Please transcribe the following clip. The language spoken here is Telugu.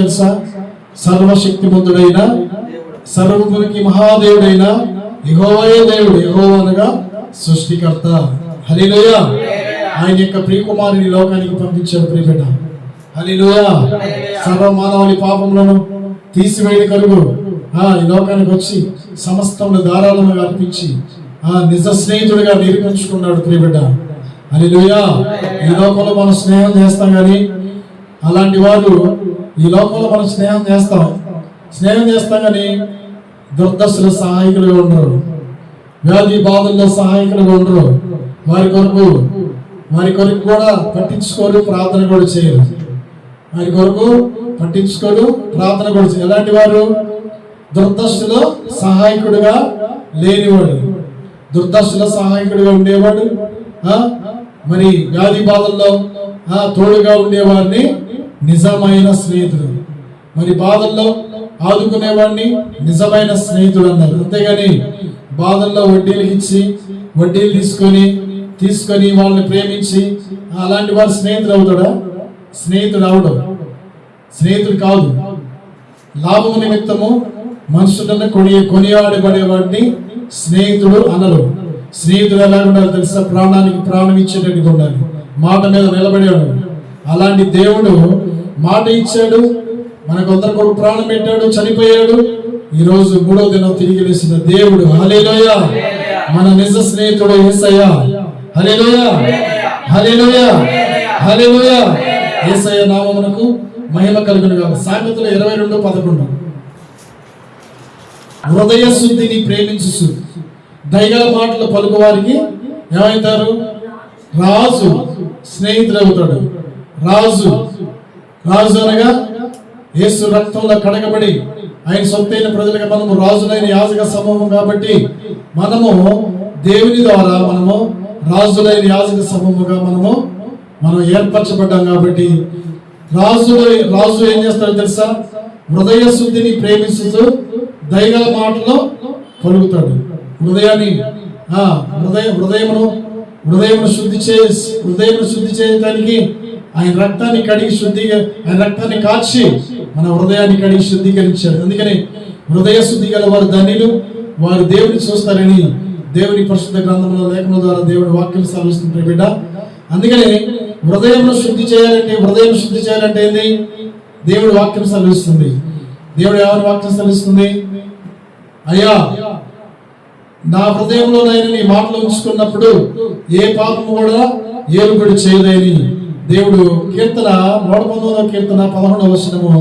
తెలుసా? సర్వశక్తిమంతుడైన సర్వమునికి మహాదేవుడైన యహోవయే దేవుడు యెహోవా అనగా సృష్టికర్త. హలిలోయ ఆయన యొక్క ప్రియకుమారుని లోకానికి పంపించాడు ప్రియబిడ్డ హలిలోయ సర్వ మానవుని పాపములను తీసివేయని కలుగు ఆ ఈ లోకానికి వచ్చి సమస్తమును ధారాళముగా అర్పించి ఆ నిజ స్నేహితుడిగా నిరూపించుకున్నాడు ప్రియబిడ్డ హలిలోయ ఈ లోకంలో మనం స్నేహం చేస్తాం కానీ అలాంటి వాళ్ళు ఈ లోకంలో మనం స్నేహం చేస్తాం. స్నేహం చేస్తాం కానీ దుర్దశల సహాయకులుగా ఉండరు. వ్యాధి బాధల్లో సహాయకులుగా ఉండరు. వారి కొరకు వారి కొరకు కూడా పట్టించుకోరు ప్రార్థన కూడా చేయరు. వారి కొరకు పట్టించుకోడు ప్రార్థన కూడా చేయరు. ఎలాంటి వారు? దుర్దశలో సహాయకుడుగా లేనివాడు. దుర్దశలో సహాయకుడిగా ఉండేవాడు మరి వ్యాధి బాధల్లో తోడుగా ఉండేవాడిని నిజమైన స్నేహితుడు. మరి బాధల్లో ఆదుకునేవాడిని నిజమైన స్నేహితుడు అన్నారు. అంతేగాని బాధల్లో వడ్డీలు ఇచ్చి వడ్డీలు తీసుకొని తీసుకొని వాళ్ళని ప్రేమించి అలాంటి వారు స్నేహితుడు అవుతాడా? స్నేహితుడు అవడం. స్నేహితుడు కాదు. లాభం నిమిత్తము మనుషులను కొని కొనియాడబడేవాడిని స్నేహితుడు అనరు. స్నేహితుడు ఎలా ఉండాలి తెలుసా? ప్రాణానికి ప్రాణం ఇచ్చేటట్టుగా ఉండాలి. మాట మీద నిలబడేవాడు. అలాంటి దేవుడు మాట ఇచ్చాడు మనకొందరు కొరకు ప్రాణం పెట్టాడు చనిపోయాడు. ఈ రోజు మూడో దినం తిరిగి లేచిన దేవుడు. హలేలోయ మన నిజ స్నేహితుడు Yesayya. Hallelujah hallelujah hallelujah Yesayya నామమునకు మహిమ కలుగును కాదు సామెతలు ఇరవై రెండు పదకొండు. హృదయ శుద్ధిని ప్రేమించు దైగా మాటలు పలుకు వారికి ఏమవుతారు రాజు. స్నేహితుడు అవుతాడు రాజు. రాజు అనగా యేసు రక్తంలో కడగబడి ఆయన సొంతైన ప్రజలుగా మనము రాజులైన యాజక సమూహం కాబట్టి మనము దేవుని ద్వారా మనము రాజులైన యాజక సమూహముగా మనము మనం ఏర్పరచబడ్డాం కాబట్టి రాజు రాజు ఏం చేస్తాడో తెలుసా? హృదయ శుద్ధిని ప్రేమిస్తూ దయగల మాటలో పలుకుతాడు. హృదయాన్ని హృదయ హృదయమును హృదయమును శుద్ధి చే హృదయం శుద్ధి చేయడానికి ఆయన రక్తాన్ని కడిగి శుద్ధిగా ఆయన రక్తాన్ని కాచి మన హృదయాన్ని కడిగి శుద్ధీకరించాడు. అందుకని హృదయ శుద్ధి గల వారు ధనిలు వారు దేవుని చూస్తారని దేవుని పరిశుద్ధ గ్రంథంలో లేఖన ద్వారా దేవుడి వాక్యం సెలవిస్తుంటారు బిడ్డ. అందుకని హృదయంలో శుద్ధి చేయాలంటే హృదయం శుద్ధి చేయాలంటే ఏంది? దేవుడి వాక్యం సెలవిస్తుంది దేవుడు ఎవరి వాక్యం సెలవిస్తుంది అయ్యా నా హృదయంలో నేను నీ మాటలు ఉంచుకున్నప్పుడు ఏ పాపం కూడా ఏలుబడి చేయలేని దేవుడు కీర్తన నూట పంతొమ్మిదవ కీర్తన పదకొండవ వచనము.